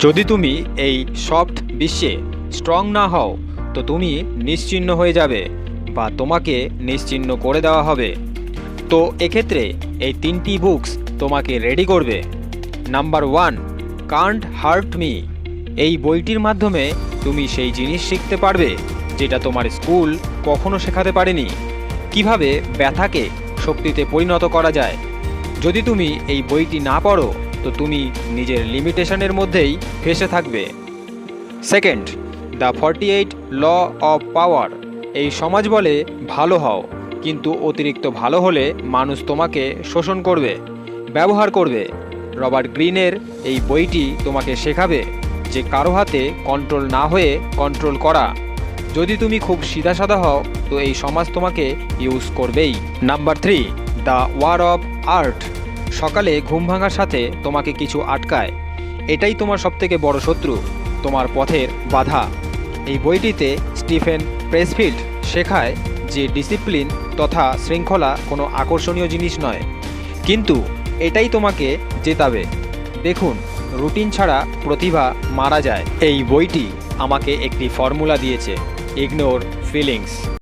যদি তুমি এই সফট বিশ্বে স্ট্রং না হও, তো তুমি নিশ্চিহ্ন হয়ে যাবে বা তোমাকে নিশ্চিহ্ন করে দেওয়া হবে। তো এক্ষেত্রে এই তিনটি বুকস তোমাকে রেডি করবে। Number one can't hurt me এই বইটির মাধ্যমে তুমি সেই জিনিস শিখতে পারবে যেটা তোমার স্কুল কখনো শেখাতে পারেনি। কীভাবে ব্যথাকে শক্তিতে পরিণত করা যায়? যদি তুমি এই বইটি না পড়ো তো তুমি নিজের লিমিটেশনের মধ্যেই ফেসে থাকবে। Second, the forty eight law of power. এই সমাজ বলে, ভালো হও। কিন্তু অতিরিক্ত ভালো হলে মানুষ তোমাকে শোষণ করবে, ব্যবহার করবে। রবার্ট গ্রিনের এই বইটি তোমাকে শেখাবে যে কারও হাতে কন্ট্রোল না হয়ে কন্ট্রোল করা। যদি তুমি খুব সিধাসাদা হও, তো এই সমাজ তোমাকে ইউজ করবেই। Number three, the war of art. সকালে ঘুম ভাঙার সাথে তোমাকে কিছু আটকায়। এটাই তোমার সবথেকে বড় শত্রু, তোমার পথের বাধা। এই বইটিতে স্টিফেন প্রেসফিল্ড শেখায় যে ডিসিপ্লিন তথা শৃঙ্খলা কোনো আকর্ষণীয় জিনিস নয়, কিন্তু এটাই তোমাকে জেতাবে। দেখুন, রুটিন ছাড়া প্রতিভা মারা যায়। এই বইটি আমাকে একটি ফর্মুলা দিয়েছে ইগনোর ফিলিংস